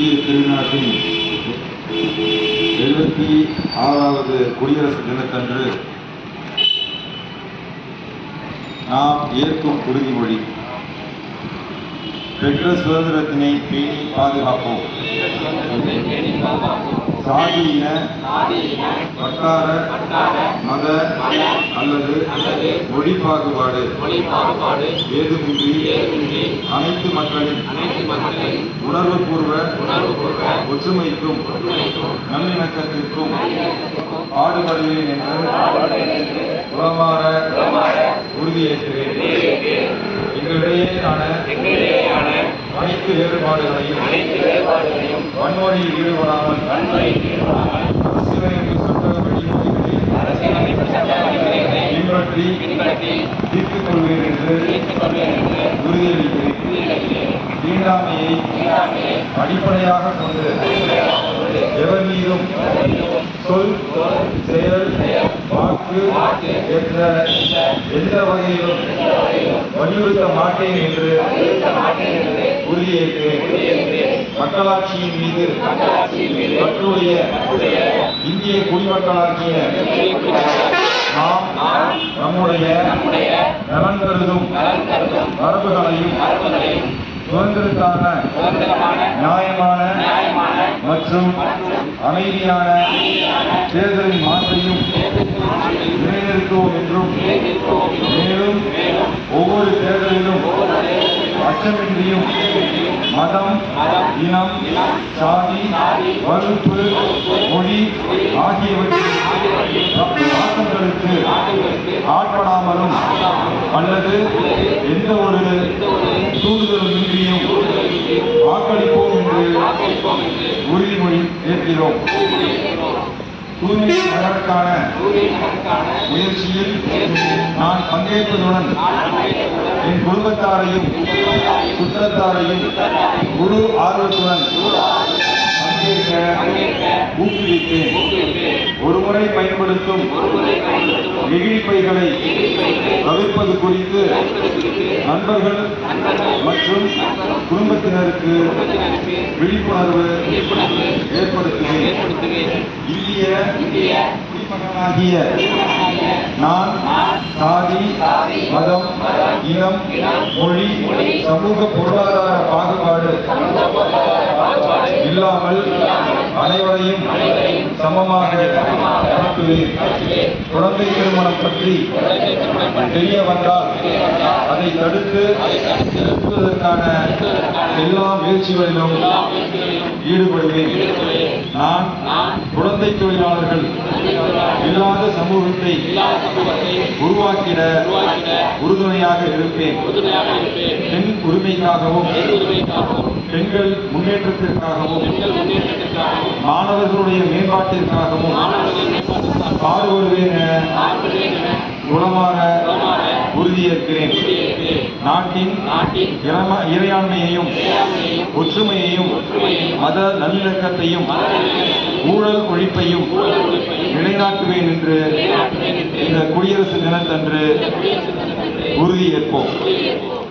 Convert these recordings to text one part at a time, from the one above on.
இந்திய திருநாட்டின் எழுபத்தி ஆறாவது குடியரசு தினத்தன்று நாம் ஏற்கும் உறுதிமொழி பெற்ற சுதந்திரத்தினை பேணி பாதுகாப்போம். சாதி இன வட்டார மத அல்லது மொழி பாகுபாடு ஏதுமின்றி அனைத்து மக்களின் உணர்வுபூர்வ ஒற்றுமைக்கும் நல்லிணக்கத்திற்கும் பாடுபடுவேன் என்று உளமாற உறுதியேற்கிறேன். எங்களிடையேயான அனைத்து வேறுபாடுகளையும் வன்முறையில் ஈடுபடாமல் அரசியலமைப்பு சட்ட விதிமுறைகளை பின்பற்றி தீர்த்துக் கொள்வேன் என்று உறுதியளிக்கிறேன் தீண்டாமையை அடிப்படையாக கொண்டு எவர் மீதும் சொல் செயல் வாக்கு என்ற எந்த வகையிலும் வலியுறுத்த மாட்டேன் என்று உறுதியேற்கிறேன் மக்களாட்சியின் மீது பற்றுடைய இந்திய குடிமக்களாகிய நாம் நம்முடைய நலன் கருதும் மரபுகளையும் சுதந்திரத்தான நியாயமான மற்றும் அமைதியான தேர்தலின் மாற்றையும் அச்சமின்றியும் மதம் இனம் சாதி வகுப்பு மொழி ஆகியவற்றின் ஆட்டங்களுக்கு ஆட்படாமலும் அல்லது எந்த ஒரு தூண்டுதலுமின்றியும் வாக்களிப்போம் என்று உறுதிமொழி ஏற்கிறோம். தூய்மை நகருக்கான முயற்சியில் நான் பங்கேற்பதுடன் என் குடும்பத்தாரையும் சுற்றத்தாரையும் குரு ஆர்வத்துடன் பங்கேற்க ஊக்குவித்தேன். ஒருமுறை பயன்படுத்தும் நெகிழி பைகளை தவிர்ப்பது குறித்து நண்பர்கள் மற்றும் குடும்பத்தினருக்கு விழிப்புணர்வு ஏற்படுத்த குடிமகனாகிய நான் சாதி மதம் இனம் மொழி சமூக பொருளாதார பாகுபாடு இல்லாமல் அனைவரையும் சமமாக நடத்துவேன் குழந்தை திருமணம் பற்றி தெரிய வந்தால் அதை தடுத்து நிறுத்துவதற்கான எல்லா முயற்சிகளிலும் ஈடுபடுவேன். நான் குழந்தை தொழிலாளர்கள் இல்லாத சமூகத்தை உருவாக்கிட உறுதுணையாக இருப்பேன். பெண் உரிமைக்காகவும் பெண்கள் முன்னேற்றத்திற்காகவும் மாணவர்களுடைய மேம்பாட்டிற்காகவும் பாடுபடுவேன் குணமாக உறுதியேற்கிறேன். நாட்டின் இறையாண்மையையும் ஒற்றுமையையும் மத நல்லிணக்கத்தையும் ஊழல் ஒழிப்பையும் நிலைநாட்டுவேன் என்று இந்த குடியரசு தினத்தன்று உறுதியேற்போம்.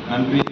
நன்றி.